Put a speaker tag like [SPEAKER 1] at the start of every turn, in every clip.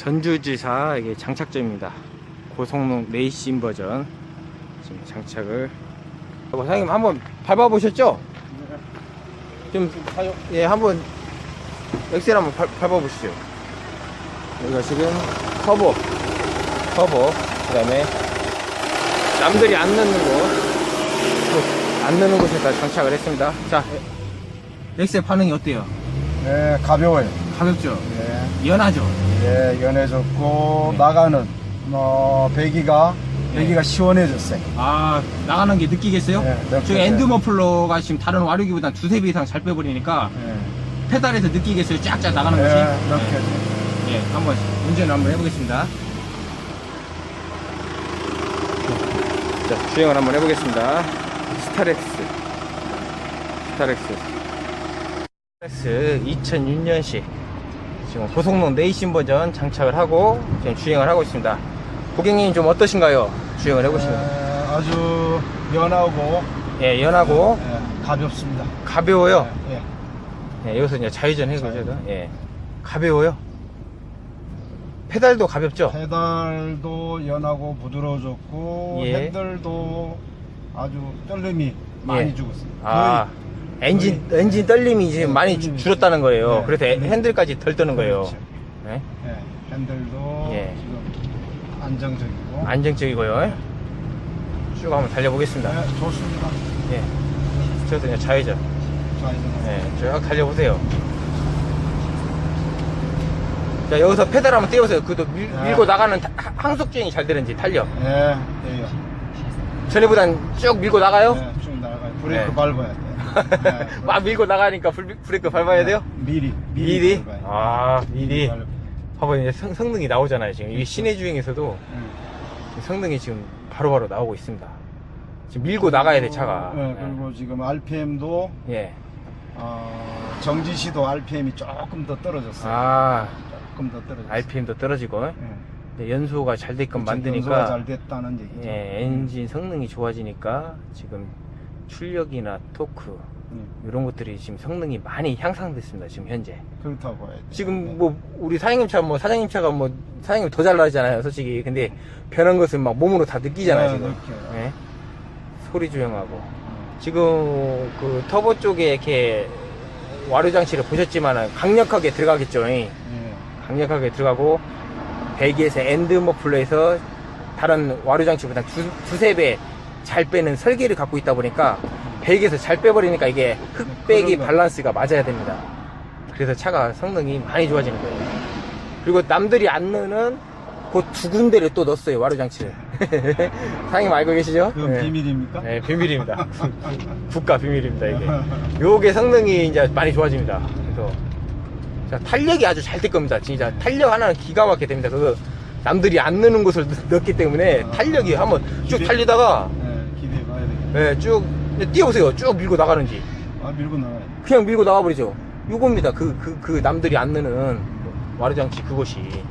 [SPEAKER 1] 전주지사 이게 장착점입니다. 고성능 레이싱 버전 지금 장착을 하고 사장님 한번 밟아 보셨죠? 좀 예, 한번 엑셀 한번 밟, 아 보시죠. 여기가 지금 터보, 터보, 그 다음에 남들이 안 넣는 곳, 안 넣는 곳에다 장착을 했습니다. 자, 엑셀 반응이 어때요?
[SPEAKER 2] 네, 가벼워요.
[SPEAKER 1] 가볍죠?
[SPEAKER 2] 예,
[SPEAKER 1] 연하죠?
[SPEAKER 2] 예, 연해졌고
[SPEAKER 1] 네.
[SPEAKER 2] 나가는 어, 배기가 배기가 시원해졌어요.
[SPEAKER 1] 아 나가는 게 느끼겠어요?
[SPEAKER 2] 네, 네,
[SPEAKER 1] 지금
[SPEAKER 2] 네.
[SPEAKER 1] 엔드 머플러가 지금 다른 와류기보다 두세 배 이상 잘 빼버리니까
[SPEAKER 2] 예,
[SPEAKER 1] 페달에서 느끼겠어요? 쫙쫙 나가는 것이?
[SPEAKER 2] 예, 이렇게
[SPEAKER 1] 예, 한번 운전을 한번 해보겠습니다. 자, 주행을 한번 해보겠습니다. 스타렉스. 스타렉스. 스타렉스 2006년식. 지금 고성능 레이싱 버전 장착을 하고 지금 주행을 하고 있습니다. 고객님 좀 어떠신가요? 주행을 해보시면.
[SPEAKER 2] 예, 아주 연하고
[SPEAKER 1] 예, 연하고
[SPEAKER 2] 예, 가볍습니다.
[SPEAKER 1] 가벼워요.
[SPEAKER 2] 예,
[SPEAKER 1] 예, 여기서 이제 좌회전 해보셔도 예, 가벼워요. 페달도 가볍죠?
[SPEAKER 2] 페달도 연하고 부드러워졌고
[SPEAKER 1] 예.
[SPEAKER 2] 핸들도 아주 떨림이 많이
[SPEAKER 1] 예.
[SPEAKER 2] 죽었어요.
[SPEAKER 1] 아, 엔진, 엔진 떨림이 지금
[SPEAKER 2] 네,
[SPEAKER 1] 많이 줄- 줄었다는 거예요.
[SPEAKER 2] 네,
[SPEAKER 1] 그래서
[SPEAKER 2] 네.
[SPEAKER 1] 핸들까지 덜 뜨는 거예요.
[SPEAKER 2] 그렇죠.
[SPEAKER 1] 네?
[SPEAKER 2] 예, 핸들도
[SPEAKER 1] 예.
[SPEAKER 2] 지금 안정적이고
[SPEAKER 1] 안정적이고요. 쭉 한번 달려보겠습니다.
[SPEAKER 2] 예, 좋습니다.
[SPEAKER 1] 예. 저도 그냥 좌회전.
[SPEAKER 2] 좌회전.
[SPEAKER 1] 예, 쭉 달려보세요. 자, 여기서 페달 한번 떼보세요. 그도 밀,
[SPEAKER 2] 네.
[SPEAKER 1] 밀고 나가는 타- 항속 주행이 잘 되는지 달려.
[SPEAKER 2] 예, 예요.
[SPEAKER 1] 전에보단 쭉 밀고 나가요?
[SPEAKER 2] 예, 쭉 나가요. 브레이크
[SPEAKER 1] 네.
[SPEAKER 2] 밟아야 돼. 예.
[SPEAKER 1] 막 밀고 나가니까 불, 브레이크 밟아야 돼요?
[SPEAKER 2] 미리.
[SPEAKER 1] 미리?
[SPEAKER 2] 밟아야 돼.
[SPEAKER 1] 아, 미리.
[SPEAKER 2] 밟아야 돼.
[SPEAKER 1] 봐봐, 이제 성, 성능이 나오잖아요. 지금 이게 시내 주행에서도
[SPEAKER 2] 음.
[SPEAKER 1] 성능이 지금 바로바로 나오고 있습니다. 지금 밀고 나가야 돼, 차가.
[SPEAKER 2] 예, 그리고 지금 RPM도
[SPEAKER 1] 예.
[SPEAKER 2] 어, 정지 시도 RPM이 조금 더 떨어졌어요.
[SPEAKER 1] 아,
[SPEAKER 2] 조금 더 떨어졌어요.
[SPEAKER 1] RPM도 떨어지고,
[SPEAKER 2] 예.
[SPEAKER 1] 연소가 잘 되게끔
[SPEAKER 2] 그렇죠. 연소가
[SPEAKER 1] 만드니까,
[SPEAKER 2] 잘 됐다는 얘기죠.
[SPEAKER 1] 예, 엔진 성능이 좋아지니까, 지금 출력이나 토크,
[SPEAKER 2] 음,
[SPEAKER 1] 이런 것들이 지금 성능이 많이 향상됐습니다, 지금 현재.
[SPEAKER 2] 그렇다고 해야 돼.
[SPEAKER 1] 지금 뭐, 우리 사장님 차, 뭐, 사장님 차가 뭐, 사장님이 더잘 나잖아요, 솔직히. 근데, 변한 것을 막 몸으로 다 느끼잖아요,
[SPEAKER 2] 네,
[SPEAKER 1] 지금.
[SPEAKER 2] 느껴요.
[SPEAKER 1] 예. 소리 조용하고.
[SPEAKER 2] 음.
[SPEAKER 1] 지금 그 터보 쪽에 이렇게 와류 장치를 보셨지만 강력하게 들어가겠죠. 잉?
[SPEAKER 2] 예.
[SPEAKER 1] 강력하게 들어가고 배기에서 엔드 머플러에서 다른 와류 장치보다 두, 두세 배 잘 빼는 설계를 갖고 있다 보니까 배기에서 잘 빼버리니까 이게
[SPEAKER 2] 그런 거.
[SPEAKER 1] 밸런스가 맞아야 됩니다. 그래서 차가 성능이 많이 좋아지는 거예요. 그리고 남들이 안 넣는 그 두 군데를 또 넣었어요, 와류 장치를. 사장님 알고 계시죠?
[SPEAKER 2] 그건
[SPEAKER 1] 네.
[SPEAKER 2] 비밀입니까?
[SPEAKER 1] 네, 비밀입니다. 국가 비밀입니다, 이게. 요게 성능이 이제 많이 좋아집니다. 그래서, 자, 탄력이 아주 잘 될 겁니다. 진짜 탄력 하나는 기가 막히게 됩니다. 그, 남들이 안 넣는 곳을 넣- 넣기 때문에 탄력이 한번 쭉
[SPEAKER 2] 기대-
[SPEAKER 1] 달리다가,
[SPEAKER 2] 예.
[SPEAKER 1] 예, 쭉, 뛰어보세요. 쭉 밀고 나가는지.
[SPEAKER 2] 아, 밀고 나가야 돼.
[SPEAKER 1] 그냥 밀고 나가버리죠. 요겁니다. 그, 그, 그 남들이 안 넣는 와르장치 그것이. 예.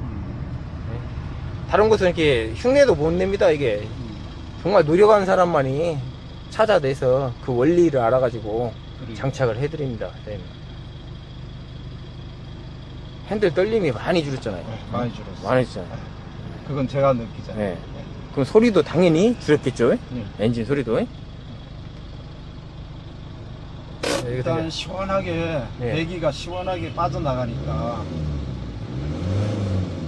[SPEAKER 1] 다른 곳은 이렇게 흉내도 못 냅니다, 이게. 정말 노력한 사람만이 찾아내서 그 원리를 알아가지고 장착을 해드립니다. 네. 핸들 떨림이 많이 줄었잖아요.
[SPEAKER 2] 많이 줄었어.
[SPEAKER 1] 많이 줄었잖아요.
[SPEAKER 2] 그건 제가 느끼잖아요.
[SPEAKER 1] 네. 그럼 소리도 당연히 줄었겠죠?
[SPEAKER 2] 예.
[SPEAKER 1] 엔진 소리도. 네, 여기서
[SPEAKER 2] 일단
[SPEAKER 1] 이제
[SPEAKER 2] 시원하게
[SPEAKER 1] 네.
[SPEAKER 2] 배기가 시원하게 빠져나가니까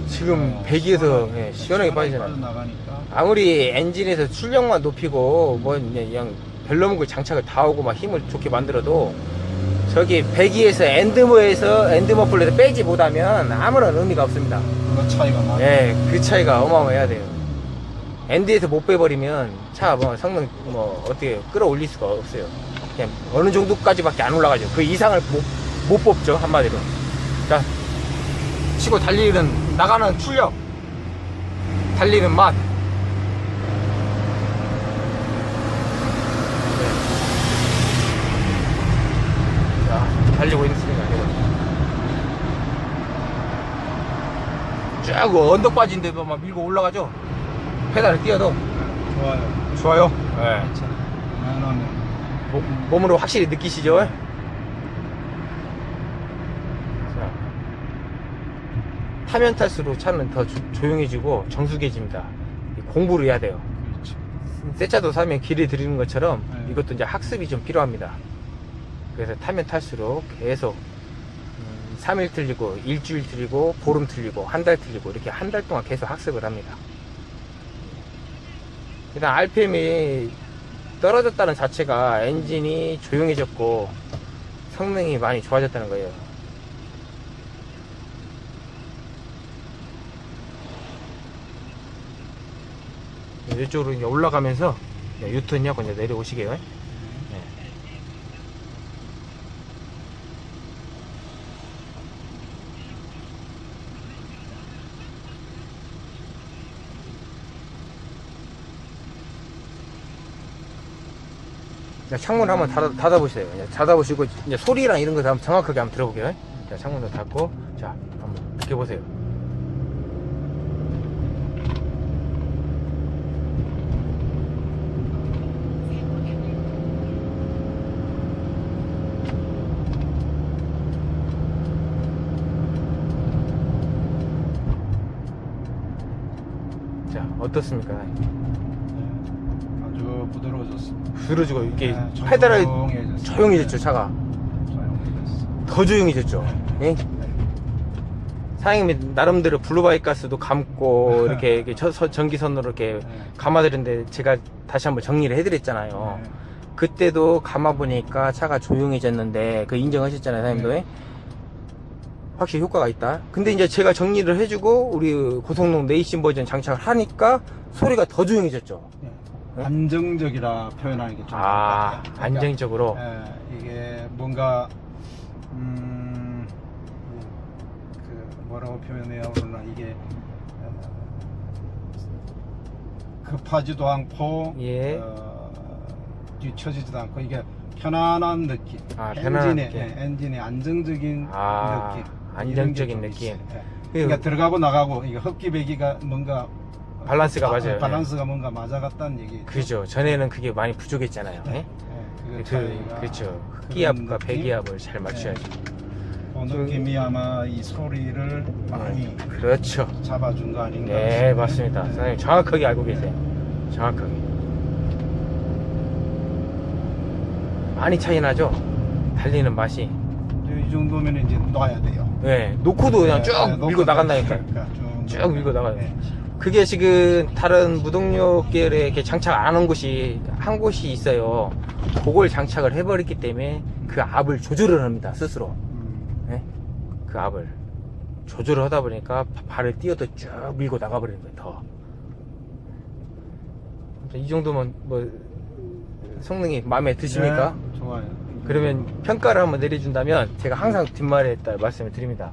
[SPEAKER 1] 지금
[SPEAKER 2] 어,
[SPEAKER 1] 배기에서 예, 시원하게 빠지잖아요.
[SPEAKER 2] 빠져나가니까
[SPEAKER 1] 아무리 엔진에서 출력만 높이고 뭐 그냥 별로문 걸 장착을 다 하고 막 힘을 좋게 만들어도 저기 배기에서 엔드머에서 엔드머플에서 빼지 못하면 아무런 의미가 없습니다.
[SPEAKER 2] 그거 차이가 많아.
[SPEAKER 1] 예, 그 차이가 어마어마해야 돼요. 엔드에서 못 빼버리면 차가 뭐 성능 뭐 어떻게 끌어올릴 수가 없어요. 그냥 어느 정도까지밖에 안 올라가죠. 그 이상을 못, 못 뽑죠 한마디로. 자, 치고 달리는 나가는 출력, 달리는 맛. 네. 자, 달리고 있는 소리가 이거. 쭉 언덕 빠진데도 막 밀고 올라가죠. 페달을 띄어도
[SPEAKER 2] 좋아요.
[SPEAKER 1] 좋아요. 네. 몸- 몸으로 확실히 느끼시죠? 자, 타면 탈수록 차는 더 조- 조용해지고 정숙해집니다. 이 공부를 해야 돼요.
[SPEAKER 2] 그렇죠.
[SPEAKER 1] 새 차도 사면 길에 들이는 것처럼
[SPEAKER 2] 네.
[SPEAKER 1] 이것도 이제 학습이 좀 필요합니다. 그래서 타면 탈수록 계속 음, 3일 틀리고 일주일 틀리고 보름 틀리고 한 달 틀리고 이렇게 한 달 동안 계속 학습을 합니다. 일단 RPM이 떨어졌다는 자체가 엔진이 조용해졌고 성능이 많이 좋아졌다는 거예요. 이쪽으로 이제 올라가면서 이제 유턴하고 이제 내려오시게요. 네. 자, 창문 한번 닫아, 닫아보세요. 이제 닫아보시고, 이제 소리랑 이런 거 한번 정확하게 한번 들어보게요. 자, 창문도 닫고, 자, 한번 느껴보세요. 자, 어떻습니까?
[SPEAKER 2] 부드러워졌습니다.
[SPEAKER 1] 부러지고, 이게
[SPEAKER 2] 네,
[SPEAKER 1] 페달을
[SPEAKER 2] 조용해졌어요.
[SPEAKER 1] 조용해졌죠, 차가.
[SPEAKER 2] 조용해졌어요.
[SPEAKER 1] 더 조용해졌죠.
[SPEAKER 2] 네.
[SPEAKER 1] 예? 사장님이 나름대로 블루바이크 가스도 감고 이렇게, 이렇게 저- 서- 전기선으로 이렇게
[SPEAKER 2] 네.
[SPEAKER 1] 감아드렸는데 제가 다시 한번 정리를 해드렸잖아요.
[SPEAKER 2] 네.
[SPEAKER 1] 그때도 감아보니까 차가 조용해졌는데 그 인정하셨잖아요, 사장님도.
[SPEAKER 2] 네.
[SPEAKER 1] 확실히 효과가 있다. 근데 이제 제가 정리를 해주고 우리 고성능 레이싱 버전 장착을 하니까 소리가 더 조용해졌죠.
[SPEAKER 2] 네. 안정적이라 표현하는 게 좀.
[SPEAKER 1] 아.
[SPEAKER 2] 그러니까,
[SPEAKER 1] 안정적으로.
[SPEAKER 2] 예, 이게 뭔가 음, 그 뭐라고 표현해야 하나 이게 어, 급하지도 않고
[SPEAKER 1] 예.
[SPEAKER 2] 어, 뒤처지지도 않고 이게 편안한 느낌.
[SPEAKER 1] 아, 편안한
[SPEAKER 2] 엔진의
[SPEAKER 1] 느낌.
[SPEAKER 2] 예, 엔진의 안정적인
[SPEAKER 1] 아,
[SPEAKER 2] 느낌.
[SPEAKER 1] 안정적인
[SPEAKER 2] 게좀
[SPEAKER 1] 느낌.
[SPEAKER 2] 있어요. 예.
[SPEAKER 1] 그리고
[SPEAKER 2] 그러니까 들어가고 나가고 이게 흡기 배기가 뭔가
[SPEAKER 1] 밸런스가
[SPEAKER 2] 아,
[SPEAKER 1] 맞아요.
[SPEAKER 2] 밸런스가 뭔가 맞아갔다는 얘기.
[SPEAKER 1] 그죠. 전에는 그게 많이 부족했잖아요. 예?
[SPEAKER 2] 그,
[SPEAKER 1] 그, 그렇죠. 흡기압과 배기압을 잘 맞춰야죠.
[SPEAKER 2] 그 느낌이 아마 이 소리를 많이
[SPEAKER 1] 그렇죠.
[SPEAKER 2] 잡아준 거 아닌가.
[SPEAKER 1] 네,
[SPEAKER 2] 싶네요.
[SPEAKER 1] 맞습니다. 사장님 정확하게 알고 계세요. 정확하게. 많이 차이 나죠? 달리는 맛이.
[SPEAKER 2] 이 정도면 이제 놔야 돼요.
[SPEAKER 1] 네, 놓고도 그냥
[SPEAKER 2] 네,
[SPEAKER 1] 쭉
[SPEAKER 2] 네,
[SPEAKER 1] 밀고 나간다니까요.
[SPEAKER 2] 그러니까 쭉,
[SPEAKER 1] 쭉 밀고 나가요.
[SPEAKER 2] 네.
[SPEAKER 1] 그게 지금 다른 무동력 계열에 이렇게 장착 안 한 곳이 한 곳이 있어요. 그걸 장착을 해버렸기 때문에 그 압을 조절을 합니다 스스로.
[SPEAKER 2] 음,
[SPEAKER 1] 네? 그 압을 조절을 하다 보니까 바- 발을 띄어도 쭉 밀고 나가버리는 거예요. 더. 이 정도면 뭐 성능이 마음에 드십니까?
[SPEAKER 2] 네, 좋아요.
[SPEAKER 1] 그러면 평가를 한번 내려준다면 제가 항상 뒷말에 따라 말씀을 드립니다.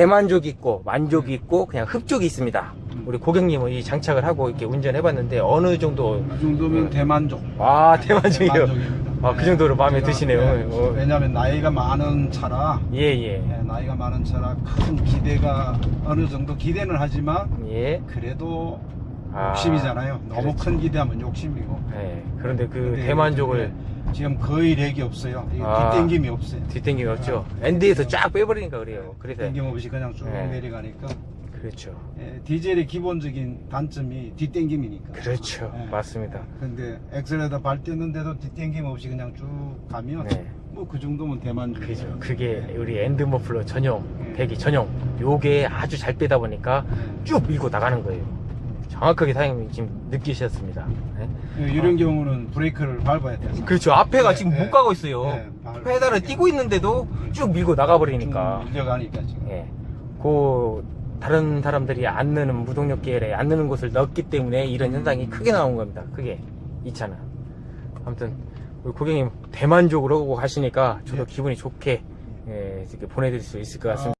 [SPEAKER 1] 대만족이 있고 만족이 있고 그냥 흡족이 있습니다. 우리 고객님은 이 장착을 하고 이렇게 운전해 봤는데 어느 정도
[SPEAKER 2] 이 정도면 대만족.
[SPEAKER 1] 아 대만족이요.
[SPEAKER 2] 대만족입니다.
[SPEAKER 1] 아, 그 정도로 마음에
[SPEAKER 2] 제가,
[SPEAKER 1] 드시네요.
[SPEAKER 2] 네,
[SPEAKER 1] 어.
[SPEAKER 2] 왜냐하면 나이가 많은 차라
[SPEAKER 1] 예 예
[SPEAKER 2] 네, 나이가 많은 차라 큰 기대가 어느 정도 기대는 하지만
[SPEAKER 1] 예.
[SPEAKER 2] 그래도
[SPEAKER 1] 아,
[SPEAKER 2] 욕심이잖아요. 너무
[SPEAKER 1] 그렇죠.
[SPEAKER 2] 큰 기대하면 욕심이고.
[SPEAKER 1] 예. 그런데 그
[SPEAKER 2] 근데
[SPEAKER 1] 대만족을
[SPEAKER 2] 네, 지금 거의 렉이 없어요.
[SPEAKER 1] 아.
[SPEAKER 2] 뒷땡김이 없어요.
[SPEAKER 1] 뒷땡김이 없죠. 엔드에서 쫙 빼버리니까 그래요. 그래서
[SPEAKER 2] 땡김 없이 그냥 쭉
[SPEAKER 1] 네.
[SPEAKER 2] 내려가니까
[SPEAKER 1] 그렇죠.
[SPEAKER 2] 예, 디젤의 기본적인 단점이 뒷땡김이니까.
[SPEAKER 1] 그렇죠.
[SPEAKER 2] 예.
[SPEAKER 1] 맞습니다.
[SPEAKER 2] 근데 엑셀에다 발 뗐는데도 뒷땡김 없이 그냥 쭉 가면
[SPEAKER 1] 네.
[SPEAKER 2] 뭐 그 정도면 대만족.
[SPEAKER 1] 그죠. 그게 우리 엔드 머플러 전용,
[SPEAKER 2] 네.
[SPEAKER 1] 배기 전용. 요게 아주 잘 빼다 보니까 쭉 밀고 나가는 거예요. 정확하게 사장님이 지금 느끼셨습니다. 네?
[SPEAKER 2] 이런 경우는 브레이크를 밟아야 돼서.
[SPEAKER 1] 그렇죠. 앞에가
[SPEAKER 2] 네,
[SPEAKER 1] 지금
[SPEAKER 2] 네.
[SPEAKER 1] 못 가고 있어요.
[SPEAKER 2] 네, 발-
[SPEAKER 1] 페달을 띄고 있는데도 쭉 밀고 나가버리니까.
[SPEAKER 2] 쭉 밀려가니까 지금.
[SPEAKER 1] 예. 그 다른 사람들이 안 넣는 무동력 계열에 안 넣는 곳을 넣었기 때문에 이런 현상이 크게 나온 겁니다. 크게 이 차는. 아무튼 우리 고객님 대만족으로 가시니까 저도
[SPEAKER 2] 네.
[SPEAKER 1] 기분이 좋게 예, 이렇게 보내드릴 수 있을 것 같습니다.